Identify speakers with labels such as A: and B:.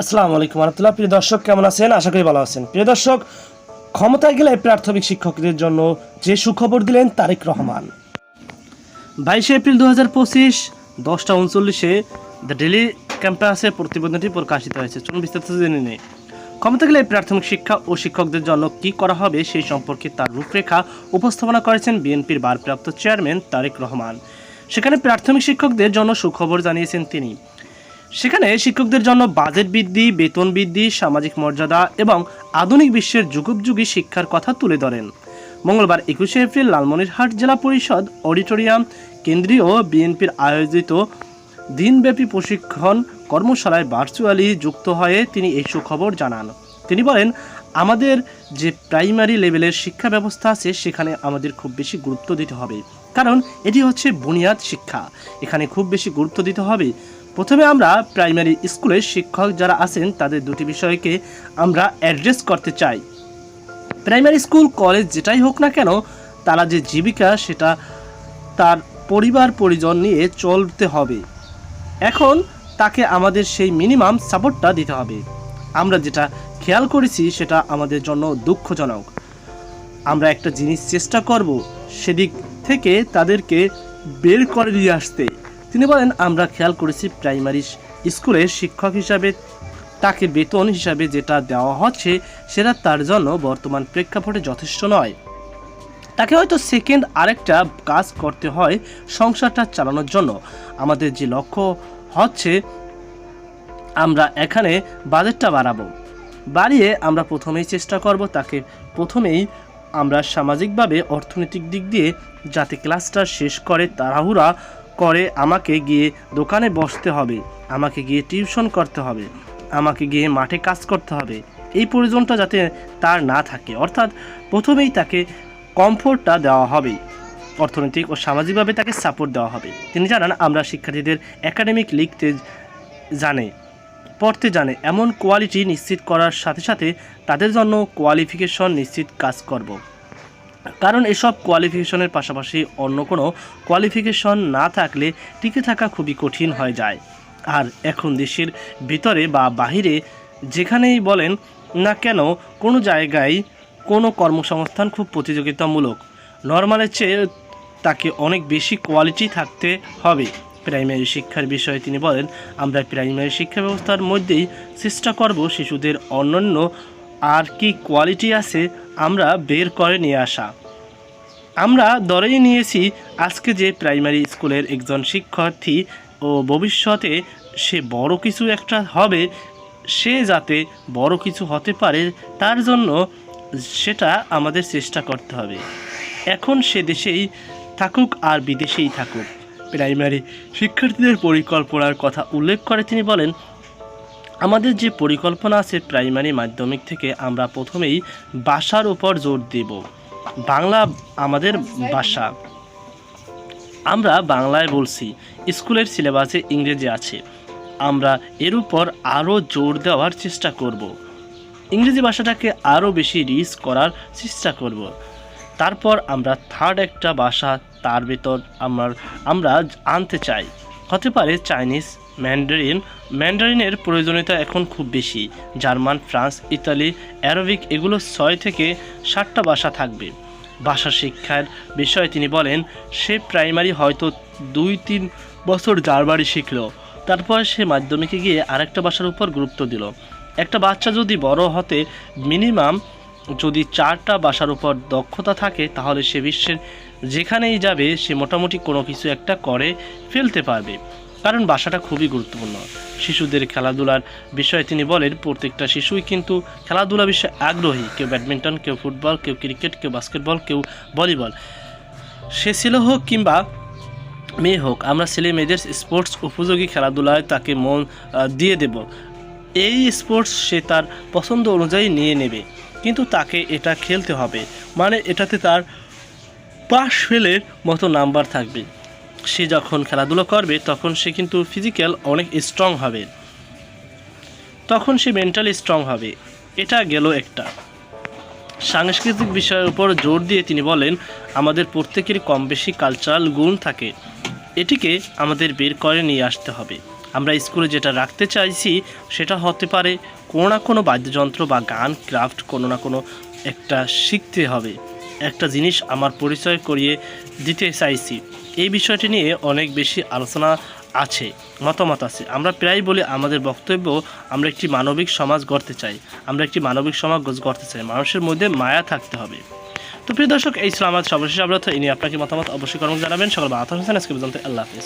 A: আসসালামু আলাইকুম রহমতুল্লাহ। প্রিয় দর্শক, কেমন আছেন? আশা করি ভালো আছেন। প্রিয় দর্শক, ক্ষমতায় গেলে প্রাথমিক শিক্ষকদের জন্য যে সুখবর দিলেন তারেক রহমান। বাইশে এপ্রিল দু হাজার পঁচিশ, দশটা উনচল্লিশে দ্য ডেলি ক্যাম্পাসে প্রতিবেদনটি প্রকাশিত হয়েছে। চলুন বিস্তারিত জেনে নেই। ক্ষমতা গেলে প্রাথমিক শিক্ষা ও শিক্ষকদের জন্য কি করা হবে সেই সম্পর্কে তার রূপরেখা উপস্থাপনা করেছেন বিএনপির ভারপ্রাপ্ত চেয়ারম্যান তারেক রহমান। সেখানে প্রাথমিক শিক্ষকদের জন্য সুখবর জানিয়েছেন তিনি। সেখানে শিক্ষকদের জন্য বাজেট বৃদ্ধি, বেতন বৃদ্ধি, সামাজিক মর্যাদা এবং আধুনিক বিশ্বের যুগোপযোগী শিক্ষার কথা তুলে ধরেন। মঙ্গলবার একুশে এপ্রিল লালমনিরহাট জেলা পরিষদ অডিটোরিয়াম কেন্দ্রীয় বিএনপির আয়োজিত দিনব্যাপী প্রশিক্ষণ কর্মশালায় ভার্চুয়ালি যুক্ত হয়ে তিনি এই সুখবর জানান। তিনি বলেন, আমাদের যে প্রাইমারি লেভেলের শিক্ষা ব্যবস্থা আছে, সেখানে আমাদের খুব বেশি গুরুত্ব দিতে হবে। কারণ এটি হচ্ছে বুনিয়াদ শিক্ষা। এখানে খুব বেশি গুরুত্ব দিতে হবে প্রথমে আমরা প্রাইমারি স্কুলের শিক্ষক যারা আছেন, তাদের দুটি বিষয়কে আমরা অ্যাড্রেস করতে চাই। প্রাইমারি স্কুল, কলেজ যেটাই হোক না কেন, তারা যে জীবিকা, সেটা তার পরিবার, পরিজন নিয়ে চলতে হবে। এখন তাকে আমাদের সেই মিনিমাম সাপোর্টটা দিতে হবে। আমরা যেটা খেয়াল করেছি, সেটা আমাদের জন্য দুঃখজনক। আমরা একটা জিনিস চেষ্টা করব, সেদিক থেকে তাদেরকে বের করে নিয়ে আসতে। তিনি বলেন, আমরা খেয়াল করেছি প্রাইমারি স্কুলের শিক্ষক হিসাবে তাকে বেতন হিসাবে যেটা দেওয়া হচ্ছে, সেটা তার জন্য বর্তমান প্রেক্ষাপটে যথেষ্ট নয়। তাকে হয়তো সেকেন্ড আরেকটা কাজ করতে হয় সংসারটা চালানোর জন্য। আমাদের যে লক্ষ্য হচ্ছে, আমরা এখানে বাজেটটা বাড়াবো। বাড়িয়ে আমরা প্রথমেই চেষ্টা করব তাকে প্রথমেই আমরা সামাজিকভাবে অর্থনৈতিক দিক দিয়ে যাতে ক্লাসটা শেষ করে তাড়াহুড়া করে, আমাকে গিয়ে দোকানে বসতে হবে, আমাকে গিয়ে টিউশন করতে হবে, আমাকে গিয়ে মাঠে কাজ করতে হবে। এই প্রয়োজনটা যাতে তার না থাকে। অর্থাৎ প্রথমেই তাকে কমফোর্টটা দেওয়া হবে। অর্থনৈতিক ও সামাজিকভাবে তাকে সাপোর্ট দেওয়া হবে। তিনি জানান, আমরা শিক্ষার্থীদের একাডেমিক লিখতে জানে, পড়তে জানে, এমন কোয়ালিটি নিশ্চিত করার সাথে সাথে তাদের জন্য কোয়ালিফিকেশন নিশ্চিত কাজ করব। কারণ এসব কোয়ালিফিকেশনের পাশাপাশি অন্য কোনো কোয়ালিফিকেশন না থাকলে টিকে থাকা খুবই কঠিন হয়ে যায়। আর এখন দেশের ভিতরে বা বাহিরে যেখানেই বলেন না কেন, কোনো জায়গায় কোনো কর্মসংস্থান খুব প্রতিযোগিতামূলক। নর্মালের চেয়ে তাকে অনেক বেশি কোয়ালিটি থাকতে হবে। প্রাইমারি শিক্ষার বিষয়ে তিনি বলেন, আমরা প্রাইমারি শিক্ষা ব্যবস্থার মধ্যেই চেষ্টা করব শিশুদের অন্যান্য আর কি কোয়ালিটি আছে আমরা বের করে নিয়ে আসা। আমরা ধরেই নিয়েছি আজকে যে প্রাইমারি স্কুলের একজন শিক্ষার্থী ও ভবিষ্যতে সে বড় কিছু একটা হবে, সে যাতে বড় কিছু হতে পারে, তার জন্য সেটা আমাদের চেষ্টা করতে হবে। এখন সে দেশেই থাকুক আর বিদেশেই থাকুক। প্রাইমারি শিক্ষার্থীদের পরিকল্পনার কথা উল্লেখ করে তিনি বলেন আমাদের যে পরিকল্পনা আছে প্রাইমারি মাধ্যমিক থেকে আমরা প্রথমেই ভাষার উপর জোর দেব। বাংলা আমাদের ভাষা। আমরা বাংলায় বলছি, স্কুলের সিলেবাসে ইংরেজি আছে। আমরা এর উপর আরও জোর দেওয়ার চেষ্টা করব। ইংরেজি ভাষাটাকে আরও বেশি রিচ করার চেষ্টা করব। তারপর আমরা থার্ড একটা ভাষা, তার ভেতর আমার আমরা আনতে চাই। হতে পারে চাইনিজ ম্যান্ডারিন। ম্যান্ডারিনের প্রয়োজনীয়তা এখন খুব বেশি। জার্মান, ফ্রান্স, ইতালি, অ্যারবিক এগুলো ছয় থেকে ষাটটা ভাষা থাকবে। ভাষা শিক্ষার বিষয়ে তিনি বলেন, সে প্রাইমারি হয়তো দুই তিন বছর জার্মানি শিখল। তারপর সে মাধ্যমিকে গিয়ে আরেকটা ভাষার উপর গুরুত্ব দিল। একটা বাচ্চা যদি বড় হতে মিনিমাম যদি চারটা ভাষার উপর দক্ষতা থাকে, তাহলে সে বিশ্বের যেখানেই যাবে, সে মোটামুটি কোনো কিছু একটা করে ফেলতে পারবে। কারণ বাসাটা খুবই গুরুত্বপূর্ণ। শিশুদের খেলাধুলার বিষয়ে তিনি বলেন, প্রত্যেকটা শিশুই কিন্তু খেলাধুলা বিষয়ে আগ্রহী। কেউ ব্যাডমিন্টন, কেউ ফুটবল, কেউ ক্রিকেট, কেউ বাস্কেটবল, কেউ ভলিবল। সে ছিল হোক কিংবা মেয়ে হোক, আমরা ছেলে মেয়েদের স্পোর্টস উপযোগী খেলাধুলায় তাকে মন দিয়ে দেব। এই স্পোর্টস সে তার পছন্দ অনুযায়ী নিয়ে নেবে। কিন্তু তাকে এটা খেলতে হবে। মানে এটাতে তার পাস ফেলের মতো নাম্বার থাকবে। সে যখন খেলাধুলো করবে, তখন সে কিন্তু ফিজিক্যাল অনেক স্ট্রং হবে। তখন সে মেন্টালি স্ট্রং হবে। এটা গেল একটা। সাংস্কৃতিক বিষয়ের উপর জোর দিয়ে তিনি বলেন, আমাদের প্রত্যেকের কম বেশি কালচারাল গুণ থাকে। এটিকে আমাদের বের করে নিয়ে আসতে হবে। আমরা স্কুলে যেটা রাখতে চাইছি, সেটা হতে পারে কোনো না কোনো বাদ্যযন্ত্র বা গান, ক্রাফট, কোনো না কোনো একটা শিখতে হবে। একটা জিনিস আমার পরিচয় করিয়ে দিতে চাইছি। এই বিষয়টি নিয়ে অনেক বেশি আলোচনা আছে, মতামত আছে। আমরা প্রায় বলি আমাদের বক্তব্য, আমরা একটি মানবিক সমাজ গড়তে চাই, আমরা একটি মানবিক সমাজ গড়তে চাই। মানুষের মধ্যে মায়া থাকতে হবে। তো প্রিয় দর্শক, এই ছিল আমার সর্বশেষ আব্রত। ইনি আপনাকে মতামত অবশ্যই কর্ম জানাবেন। সকল বাতা হোসেন আজকে পর্যন্ত আল্লাহ হাফিজ।